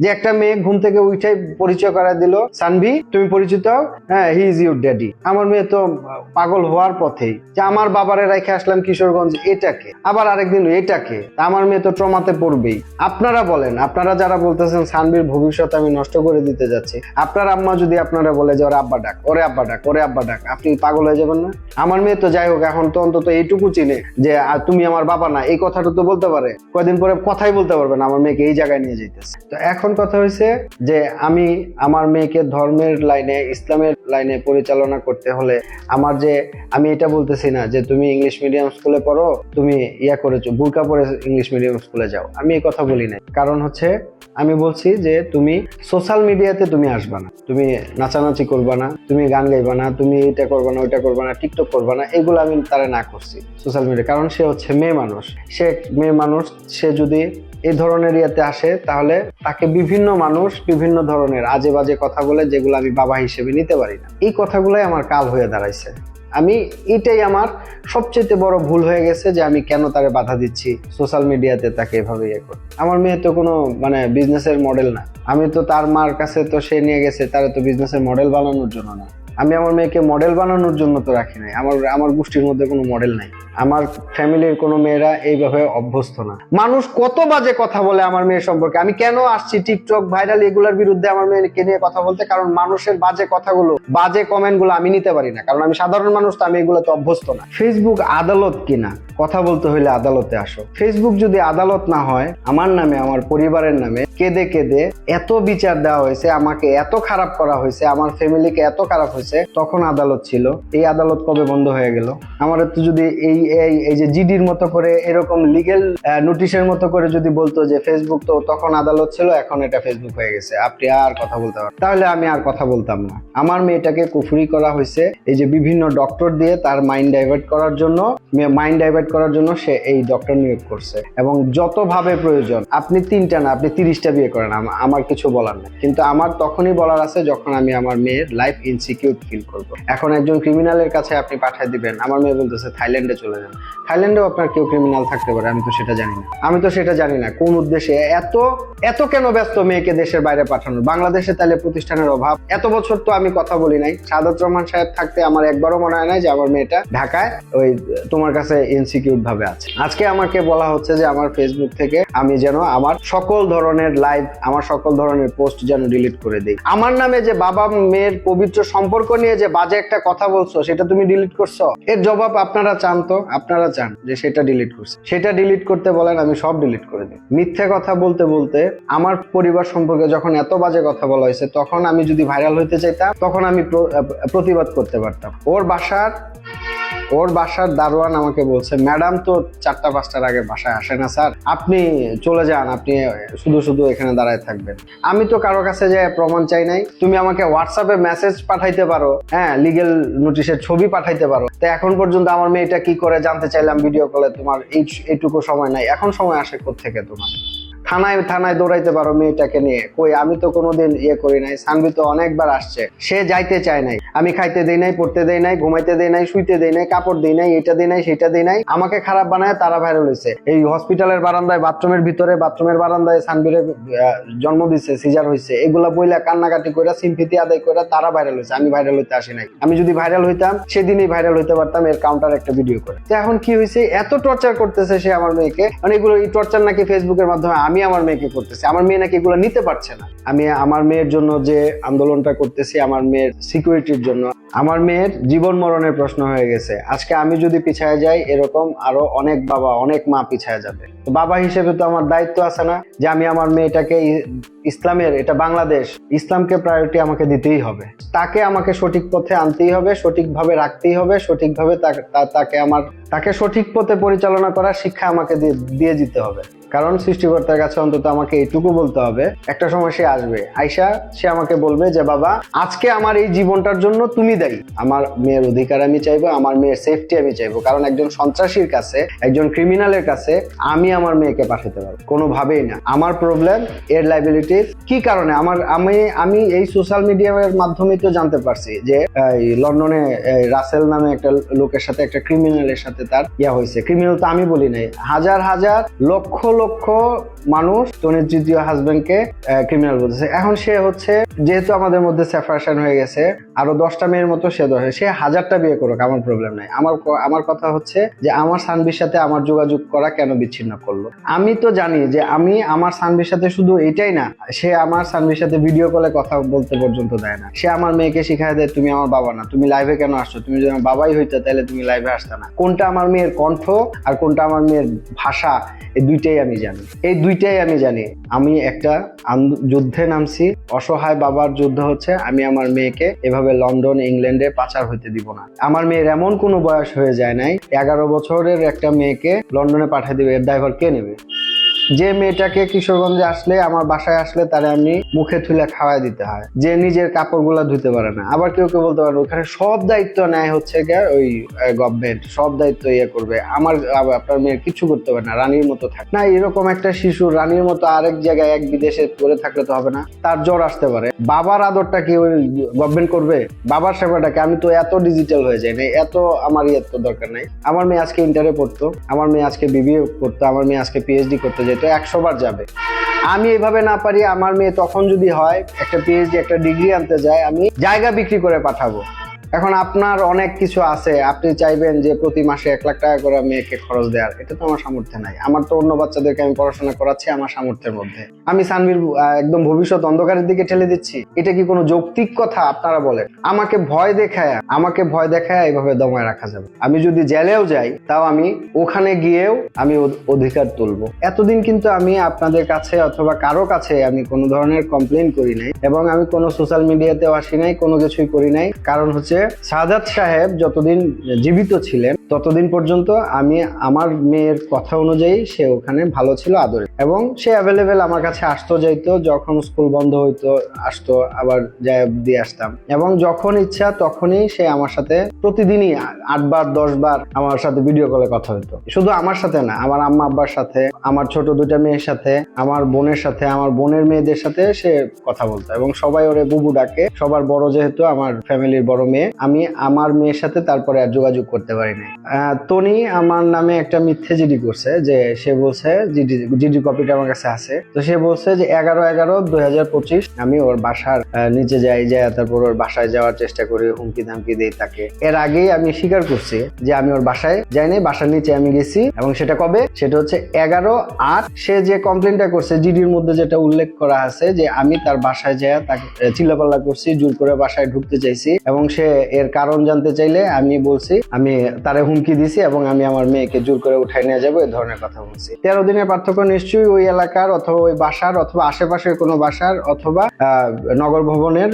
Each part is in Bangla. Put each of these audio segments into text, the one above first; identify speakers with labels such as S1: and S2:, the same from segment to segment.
S1: যে একটা মেয়ে ঘুম থেকে উঠে পরিচয় করা দিল, সানভি, তুমি পরিচিত? হ্যাঁ হি ইজ ইউর ড্যাডি। আমার মেয়ে তো পাগল হওয়ার পথেই। যে আমার বাবারে রেখে আসলাম কিশোরগঞ্জ, এটাকে। আবার আরেকদিন এটাকে। আমার মেয়ে তো ট্রমাতে পড়বেই। আপনারা বলেন, আপনারা যারা বলতেছেন, সানভির ভবিষ্যৎ আমি নষ্ট করে দিতে যাচ্ছি। আপনার আম্মা যদি আপনারা বলে যে, ওরে আব্বা ডাক, ওরে আব্বা ডাক, ওরে আব্বা ডাক, আপনি পাগল হয়ে যাবেন না? আমার মেয়ে তো যাই হোক, এখন তো অন্তত এইটুকু চিনে যে তুমি আমার বাবা না। এই কথাটা তো বলতে পারে। কয়দিন পরে কথাই বলতে পারবে না, আমার মেয়েকে এই জায়গায় নিয়ে যেতেছে তো এখন কথা হয়েছে যে আমি আমার মেয়েকে ধর্মের লাইনে, ইসলামের লাইনে পরিচালনা করতে হলে আমার যে, আমি এটা বলতেছি না যে তুমি ইংলিশ মিডিয়াম স্কুলে পড়ো, তুমি ইয়া করেছ, বুরকা পরে ইংলিশ মিডিয়াম স্কুলে যাও। আমি এই কথা বলি না কারণ হচ্ছে আমি বলছি যে তুমি সোশ্যাল মিডিয়াতে তুমি আসবা না। তুমি নাচানাচি করবা না, তুমি গান গাইবা না, তুমি এটা করবা না, ওইটা করবা না, টিকটক করবা না, এগুলো আমি তারা না করছি সোশ্যাল মিডিয়া। কারণ সে হচ্ছে মেয়ে মানুষ। সে মেয়ে মানুষ, সে যদি এই ধরনের ইয়েতে আসে, তাহলে তাকে বিভিন্ন মানুষ বিভিন্ন ধরনের আজে বাজে কথা বলে যেগুলো আমি বাবা হিসেবে নিতে পারি না। এই কথাগুলোই আমার কাল হয়ে দাঁড়াইছে। আমি এটাই আমার সবচেয়ে বড় ভুল হয়ে গেছে যে আমি কেন তারে বাধা দিচ্ছি সোশ্যাল মিডিয়াতে তাকে এভাবে ইয়ে করে। আমার মেয়ে তো কোনো মানে বিজনেসের মডেল না। আমি তো তার মার কাছে তো সে নিয়ে গেছে, তারা তো বিজনেসের মডেল বানানোর জন্য না। আমি আমার মেয়েকে মডেল বানানোর জন্য তো রাখি নাই। আমার আমার গোষ্ঠীর মধ্যে কোনো মডেল নাই। আমার ফ্যামিলির কোনো মেয়েরা এইভাবে অভ্যস্ত না। মানুষ কত বাজে কথা বলে আমার মেয়ে সম্পর্কে। আমি কেন আসছি টিকটক ভাইরাল এগুলোর বিরুদ্ধে আমার মেয়েকে নিয়ে কথা বলতে? কারণ মানুষের বাজে কথাগুলো, বাজে কমেন্টগুলো আমি নিতে পারি না। কারণ আমি সাধারণ মানুষ, তো আমি এগুলোতে অভ্যস্ত না। ফেসবুক আদালত কিনা? কথা বলতে হইলে আদালতে আসো। ফেসবুক যদি আদালত না হয়, আমার নামে, আমার পরিবারের নামে কেঁদে কেঁদে এত বিচার দেওয়া হয়েছে, আমাকে এত খারাপ করা হয়েছে, আমার ফ্যামিলিকে এত খারাপ হয়েছে তখন আদালত ছিল। এই আদালত কবে বন্ধ হয়ে গেল? আমার তো যদি এই এই যে জিডির মতো করে এরকম লিগেল নোটিশের মতো করে যদি বলতো যে ফেসবুক তো তখন আদালত ছিল, এখন এটা ফেসবুক হয়ে গেছে। আপনি আর কথা বলতে পারেন তাহলে আমি আর কথা বলতাম না। আমার মেয়েটাকে কুফরি করা হয়েছে, এই যে বিভিন্ন ডক্টর দিয়ে তার মাইন্ড ডাইভার্ট করার জন্য মাইন্ড ডাইভার্ট করার জন্য সে এই ডক্টর নিয়োগ করছে। এবং যতভাবে প্রয়োজন, আপনি তিনটা না, আপনি তিরিশটা বিয়ে করেন, আম- আমার কিছু বলার নেই। কিন্তু আমার তখনই বলার আছে যখন আমি আমার মেয়ের লাইফ ইনসিকিউর ফিল করব। এখন একজন ক্রিমিনালের কাছে আপনি পাঠিয়ে দিবেন, আমার মেয়ে বলতেছে থাইল্যান্ডে চলে যান। থাইল্যান্ডেও আপনার কেউ ক্রিমিনাল থাকতে পারে, আমি তো সেটা জানি না। আমি তো সেটা জানি না, কোন উদ্দেশ্যে? এত এত কেন ব্যস্ত মেয়েকে দেশের বাইরে পাঠানো? বাংলাদেশে তাহলে প্রতিষ্ঠানের অভাব? এত বছর তো আমি কথা বলি নাই। সাদাত রহমান সাহেব থাকতে আমার একবারও মনে হয় না যে আমার মেয়েটা ঢাকায় ওই তোমার কাছে ইনসিকিউর ভাবে আছে। আজকে আমাকে বলা হচ্ছে যে আমার ফেসবুক থেকে আমি যেন আমার সকল ধরনের লাইভ আমার সকল ধরনের পোস্ট যেন ডিলিট করে দিই। আমার নামে যে বাবা মেয়ের পবিত্র সম্পর্ক নিয়ে যে বাজে একটা কথা বলছো, সেটা তুমি ডিলিট করছ? এর জবাব আপনারা চান তো? আপনারা চান যে সেটা ডিলিট করছে। সেটা ডিলিট করতে বলেন, আমি সব ডিলিট করে দিই মিথ্যে কথা বলতে বলতে আমার পরিবার সম্পর্কে যখন এত বাজে কথা বলা হয়েছে, তখন আমি যদি ভাইরাল হইতে চাইতাম, তখন আমি প্রতিবাদ করতে পারতাম। ওর বাসার ওর বাসার দারোয়ান আমাকে বলছে, ম্যাডাম তো চারটা, পাঁচটার আগে বাসায় আসে না, স্যার। আপনি চলে যান, আপনি শুধু শুধু এখানে দাঁড়ায় থাকবেন। আমি তো কারও কাছে যে প্রমাণ চাই নাই, তুমি আমাকে হোয়াটসঅ্যাপে মেসেজ পাঠাইতে পারো হ্যাঁ লিগেল নোটিশের ছবি পাঠাইতে পারো। তো এখন পর্যন্ত আমার মেয়েটা কি করে জানতে চাইলাম ভিডিও কলে তোমার এইটুকু সময় নাই, এখন সময় আসে থেকে তোমার? থানায় থানায় দৌড়াইতে পারো মেয়েটাকে নিয়ে। কই, আমি তো কোনোদিন ইয়ে করি নাই, সানভি তো অনেকবার আসছে। সে যাইতে চায় নাই। আমি খাইতে দেই নাই, পড়তে দেই নাই, ঘুমাইতে দেই নাই, শুইতে দেই নাই, কাপড় দেই নাই, এটা দেই নাই, সেটা দেই নাই, আমাকে খারাপ বানায়, তারা ভাইরাল হয়েছে এই হসপিটালের বারান্দায় বাথরুমের ভিতরে বাথরুমের বারান্দায় সানবিরে জন্ম দিচ্ছে সিজার হয়েছে এগুলা বইলা কান্নাকাটি করে সিম্পিতি আদায় করে তারা ভাইরাল হয়েছে আমি ভাইরাল হইতে আসি নাই। আমি যদি ভাইরাল হইতাম, সেদিনই ভাইরাল হইতে পারতাম এর কাউন্টার একটা ভিডিও করে। তো এখন কি হয়েছে এত টর্চার করতেছে সে আমার মেয়েকে। মানে এগুলো, এই টর্চার নাকি ফেসবুকের মাধ্যমে আমি আমার মেয়েকে করতেছি। আমার মেয়ে নাকি এগুলো নিতে পারছে না। আমি আমার মেয়ের জন্য যে আন্দোলনটা করতেছি, আমার মেয়ের সিকিউরিটির জন্য, আমার মেয়ের জীবন মরণের প্রশ্ন হয়ে গেছে। আজকে আমি যদি পিছায় যাই, এরকম আরও অনেক বাবা, অনেক মা পিছায় যাবে। বাবা হিসেবে তো আমার দায়িত্ব আছে না যে আমি আমার মেয়েটাকে ইসলামের, এটা বাংলাদেশ, ইসলামকে প্রায়োরিটি আমাকে দিতেই হবে। তাকে আমাকে সঠিক পথে আনতেই হবে, সঠিকভাবে রাখতেই হবে, সঠিকভাবে তাকে আমার, তাকে সঠিক পথে পরিচালনা করার শিক্ষা আমাকে দিয়ে দিতে হবে। কারণ সৃষ্টিকর্তার কাছে অন্তত আমাকে এইটুকু বলতে হবে। একটা সময় সে আসবে। আয়সা সে আমাকে বলবে যে, বাবা, আজকে আমার এই জীবনটার জন্য তুমি দায়ী। আমার মেয়ের অধিকার আমি চাইব, আমার মেয়ের সেফটি আমি চাইব। কারণ একজন সন্ত্রাসীর কাছে, একজন ক্রিমিনালের কাছে আমি আমার মেয়েকে পাঠাতে পারব। কোনোভাবেই না। আমার প্রবলেম এর লাইবিলিটি কি কারণে? আমার, আমি আমি এই সোশ্যাল মিডিয়ার মাধ্যমে তো জানতে পারছি যে লন্ডনে রাসেল নামে একটা লোকের সাথে, একটা ক্রিমিনালের সাথে তার ইয়া হয়েছে। ক্রিমিনাল তো আমি বলি নাই। হাজার হাজার, লক্ষ লক্ষ মানুষ তনির তৃতীয় হাজবেন্ডকে ক্রিমিনাল বলতেছে। এখন সে হচ্ছে, যেহেতু আমাদের মধ্যে সেপারেশন হয়ে গেছে, আরও দশটা মেয়ের মতো সে ধরে। সে হাজারটা বিয়ে করুক, আমার প্রবলেম নাই। আমার আমার কথা হচ্ছে যে আমার সানবির সাথে আমার যোগাযোগ করা কেন বিচ্ছিন্ন করল? আমি তো জানি যে আমি আমার সানবির সাথে শুধু এটাই না, সে আমার সানবির সাথে ভিডিও কলে কথা বলতে পর্যন্ত দেয় না। সে আমার মেয়েকে শিখায় দেয়, তুমি আমার বাবা না, তুমি লাইভে কেন আসছো? তুমি যদি বাবাই হইতে, তাহলে তুমি লাইভে আসতে না। কোনটা আমার মেয়ের কণ্ঠ আর কোনটা আমার মেয়ের ভাষা, এই দুইটাই আমি জানি। এই দুইটাই আমি জানি। আমি একটা যুদ্ধে নামছি। অসহায় বাবার যুদ্ধ হচ্ছে। আমি আমার মেয়েকে এভাবে লন্ডন, ইংল্যান্ডে পাচার হইতে দিব না। আমার মেয়ের এমন কোনো বয়স হয়ে যায় নাই। এগারো বছরের একটা মেয়েকে লন্ডনে পাঠিয়ে দিবে। এর ড্রাইভার কে নেবে? যে মেয়েটাকে কিশোরগঞ্জে আসলে, আমার বাসায় আসলে তারে আমি মুখে তুলে খাওয়াই দিতে হয়। যে নিজের কাপড়গুলা ধুতে পারে না। আবার কেউ কেউ বলতে পারে, ওখানে সব দায়িত্ব নেয় হচ্ছে গিয়ে ওই গভর্নমেন্ট সব দায়িত্ব ইয়ে করবে। আমার আপনার মেয়ের কিছু করতে পারে না। রানীর মতো থাকে। না, এরকম একটা শিশু রানীর মতো আরেক জায়গায় এক বিদেশে পড়ে থাকলে তো হবে না। তার জ্বর আসতে পারে। বাবার আদরটা কি ওই গভর্নমেন্ট করবে? বাবার সেবাটাকে আমি তো এত ডিজিটাল হয়ে যাই না এত আমার ইয়ে তো দরকার নাই। আমার মেয়ে আজকে ইন্টারে পড়তো। আমার মেয়ে আজকে বিবিএ করতো। আমার মেয়ে আজকে পিএইচডি করতে। যেত একশো বার যাবে। আমি এভাবে না পারি, আমার মেয়ে তখন যদি হয়, একটা পিএইচডি একটা ডিগ্রি আনতে যায়, আমি জায়গা বিক্রি করে পাঠাবো। এখন আপনার অনেক কিছু আছে। আপনি চাইবেন যে প্রতি মাসে এক লাখ টাকা করে মেয়েকে খরচ দেওয়ার। এটা তো আমার সামর্থ্য নাই। আমার তো অন্য বাচ্চাদেরকে আমি পড়াশোনা করাচ্ছি আমার সামর্থ্যের মধ্যে। আমি সানবির একদম ভবিষ্যৎ অন্ধকারের দিকে ঠেলে দিচ্ছি। এটা কি কোনো যৌক্তিক কথা? আপনারা বলেন। আমাকে ভয় দেখায়, আমাকে ভয় দেখায় এইভাবে দমায় রাখা যাবে। আমি যদি জেলেও যাই, তাও আমি ওখানে গিয়েও আমি অধিকার তুলবো। এতদিন কিন্তু আমি আপনাদের কাছে অথবা কারও কাছে আমি কোনো ধরনের কমপ্লেন করি নাই এবং আমি কোনো সোশ্যাল মিডিয়াতেও আসি নাই, কোনো কিছুই করি নাই। কারণ হচ্ছে সাদাত সাহেব যতদিন জীবিত ছিলেন ততদিন পর্যন্ত আমি আমার মেয়ের কথা অনুযায়ী সে ওখানে ভালো ছিল, আদরে। এবং সে অ্যাভেলেবেল আমার কাছে আসতো, যাইতো, যখন স্কুল বন্ধ হইতো, আসতো, আবার যাই দিয়ে আসতাম। এবং যখন ইচ্ছা তখনই সে আমার সাথে প্রতিদিনই আটবার দশ বার আমার সাথে ভিডিও কলে কথা হতো শুধু আমার সাথে না, আমার আম্মা আব্বার সাথে, আমার ছোট দুইটা মেয়ের সাথে, আমার বোনের সাথে, আমার বোনের মেয়েদের সাথে সে কথা বলতো। এবং সবাই ওরে বুবু ডাকে, সবার বড় যেহেতু আমার ফ্যামিলির বড় মেয়ে, আমি আমার মেয়ের সাথে তারপরে আর যোগাযোগ করতে পারি নাই। তনি আমার নামে একটা মিথ্যে জিডি করছে যে সে বলছে জিডি জিডি কপিটা আমার কাছে আছে। তো সে বলছে যে এগারো এগারো দুই আমি ওর বাসার নিচে যাই যাই, তারপর ওর বাসায় যাওয়ার চেষ্টা করি, হুমকি ধামকি দিই তাকে। এর আগেই আমি স্বীকার করছি যে আমি ওর বাসায় যাইনি, বাসার নিচে আমি গেছি। এবং সেটা কবে? সেটা হচ্ছে এগারো আট। সে যে কমপ্লেনটা করছে, জিডির মধ্যে যেটা উল্লেখ করা আছে যে আমি তার বাসায় যায় তাকে চিল্লাপাল্লা করছি, জোর করে বাসায় ঢুকতে চাইছি। এবং সে এর কারণ জানতে চাইলে আমি বলছি, আমি তারে হুমকি দিছি এবং আমি আমার মেয়েকে জোর করে উঠাই নিয়ে যাব এই ধরনের কথা বলছি। তেরো দিনের পার্থক্য নিশ্চয়ই ওই এলাকার অথবা ওই বাসার অথবা আশেপাশের কোনো বাসার অথবা নগর ভবনের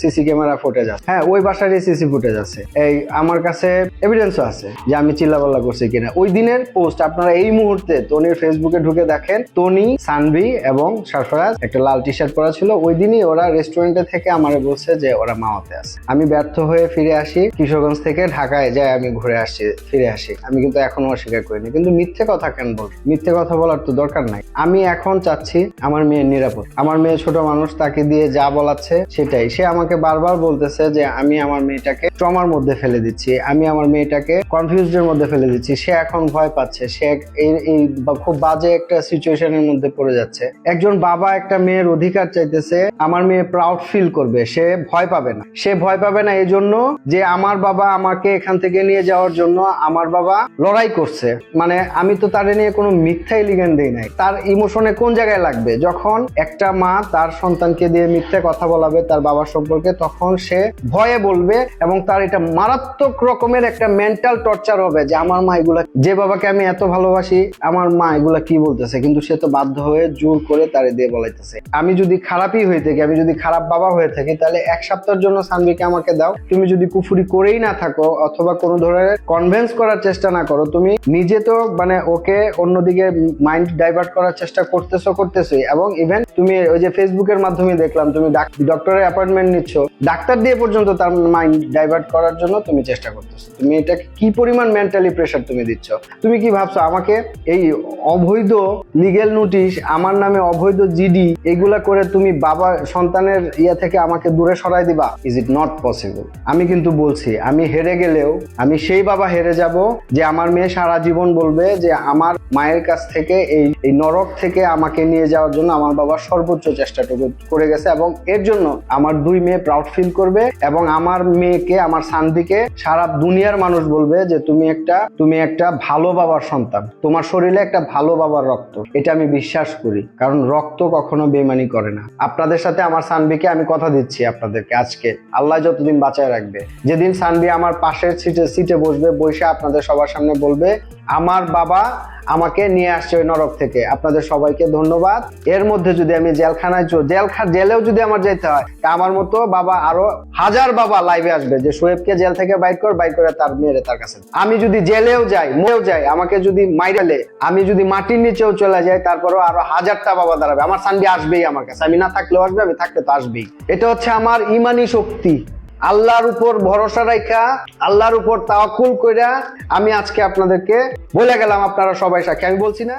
S1: সিসি ক্যামেরা ফুটেজ আছে। হ্যাঁ ওই বাসারই সিসি ফুটেজ আছে। এই আমার কাছে এভিডেন্সও আছে যে আমি চিল্লাপাল্লা করছি কিনা। ওই দিনের পোস্ট আপনারা এই মুহূর্তে তনির ফেসবুকে ঢুকে দেখেন টনি সানভি এবং সরফরাজ একটা লাল টি শার্ট পরা ছিল। ওই দিনই ওরা রেস্টুরেন্টে থেকে আমারে বলছে যে ওরা মাওয়াতে আছে। আমি ব্যর্থ হয়ে ফিরে আসি কিশোরগঞ্জ থেকে, ঢাকায় যাই আমি ঘুরে আসছি ফিরে আসি। আমি কিন্তু এখনও অস্বীকার করিনি কিন্তু মিথ্যে কথা কেন বল? মিথ্যে কথা বলার তো দরকার নাই। আমি এখন চাচ্ছি আমার মেয়ের নিরাপদ। আমার মেয়ে ছোট মানুষ, তাকে দিয়ে যা বলাচ্ছে সেটাই। সে আমাকে বারবার বলতেছে যে, আমি আমার মেয়েটাকে ট্রমার মধ্যে ফেলে দিচ্ছি। আমি আমার মেয়েটাকে কনফিউজডের মধ্যে ফেলে দিচ্ছি। সে এখন ভয় পাচ্ছে। সে এই এই খুব বাজে একটা সিচুয়েশনের মধ্যে পড়ে যাচ্ছে। একজন বাবা একটা মেয়ের অধিকার চাইতেছে, আমার মেয়ে প্রাউড ফিল করবে। সে ভয় পাবে না। সে ভয় পাবে না এই জন্য যে, আমার বাবা আমাকে এখান থেকে নিয়ে যাওয়ার জন্য আমার বাবা লড়াই করছে। মানে আমি তো তারে নিয়ে কোনো মিথ্যা এলিগেন দিই নাই। তার ইমোশনে কোন জায়গায় লাগবে? যখন একটা মা তার সন্তানকে দিয়ে মিথ্যা কথা বলাবে তার বাবার সম্পর্কে, তখন সে ভয়ে বলবে এবং তার এটা মারাত্মক রকমের একটা মেন্টাল টর্চার হবে যে আমার মা এগুলা, যে বাবাকে আমি এত ভালোবাসি, আমার মা এগুলা কি বলতেছে? কিন্তু সে তো বাধ্য হয়ে জোর করে তারে দিয়ে বলাইতেছে। আমি যদি খারাপই হয়ে থাকি, আমি যদি খারাপ বাবা হয়ে থাকি, তাহলে এক সপ্তাহের জন্য সানবিকে আমাকে দাও। তুমি যদি কুফুরি করেই না থাকো অথবা কোনো ধরনের কনভেন্স করার চেষ্টা না করো। তুমি নিজে তো মানে ওকে অন্যদিকে মাইন্ড ডাইভার্ট করার চেষ্টা করতেছো, করতেছোই। এবং ইভেন তুমি ওই যে ফেসবুকের মাধ্যমে দেখলাম, তুমি ডক্টরের অ্যাপয়েন্টমেন্ট নিচ্ছ। ডাক্তার দিয়ে পর্যন্ত তার মাইন্ড ডাইভার্ট করার জন্য তুমি চেষ্টা করতেছো। তুমি এটা কি পরিমাণ মেন্টালি প্রেশার তুমি দিচ্ছ? তুমি কি ভাবছ আমাকে এই অবৈধ লিগেল নোটিশ আমার নামে অবৈধ জিডি এগুলা করে তুমি বাবা, সন্তানের ইয়া থেকে আমাকে দূরে সরাই দিবা? ইজ ইট নট পসিবল আমি কিন্তু বলছি, আমি হেরে গেলেও, আমি আমি সেই বাবা হেরে যাব যে আমার মেয়ে সারা জীবন বলবে যে আমার মায়ের কাছ থেকে এই এই নরক থেকে আমাকে নিয়ে যাওয়ার জন্য আমার বাবা সর্বোচ্চ চেষ্টাটুকু করে গেছে এবং এর জন্য আমার দুই মেয়ে প্রাউড ফিল করবে এবং আমার মেয়েকে, আমার সানভিকে সারা দুনিয়ার মানুষ বলবে যে তুমি একটা তুমি একটা ভালো বাবার সন্তান। তোমার শরীরে একটা ভালো বাবার রক্ত। এটা আমি বিশ্বাস করি। কারণ রক্ত কখনো বেমানি করে না। আপনাদের সাথে আমার সানভিকে আমি কথা দিচ্ছি আপনাদেরকে আজকে। আল্লাহ যতদিন বাঁচায় রাখবে। যেদিন সানভি আমার পাশের সিটে সিটে বসবে, বসে আপনাদের সবার সামনে বলবে, আমার বাবা আমাকে নিয়ে আসছে ওই নরক থেকে। আপনাদের সবাইকে ধন্যবাদ। এর মধ্যে যদি আমি জেলখানায় জেলখা, জেলেও যদি আমার যেতে হয়, তা আমার মতো বাবা আরও হাজার বাবা লাইভে আসবে যে সোয়েবকে জেল থেকে বাইর কর, বাইর করে তার মেয়েরে তার কাছে আমি যদি জেলেও যাই, মরেও যাই, আমাকে যদি মাইরালে আমি যদি মাটির নিচেও চলে যাই, তারপরেও আরও হাজারটা বাবা দাঁড়াবে। আমার সানবি আসবেই আমার কাছে। আমি না থাকলেও আসবে, আমি থাকলে তো আসবেই। এটা হচ্ছে আমার ইমানি শক্তি। আল্লাহর উপর ভরসা রাখা আল্লাহর উপর তাওয়াক্কুল কইরা আমি আজকে আপনাদেরকে বলে গেলাম আপনারা সবাই সাক্ষী। আমি বলছি না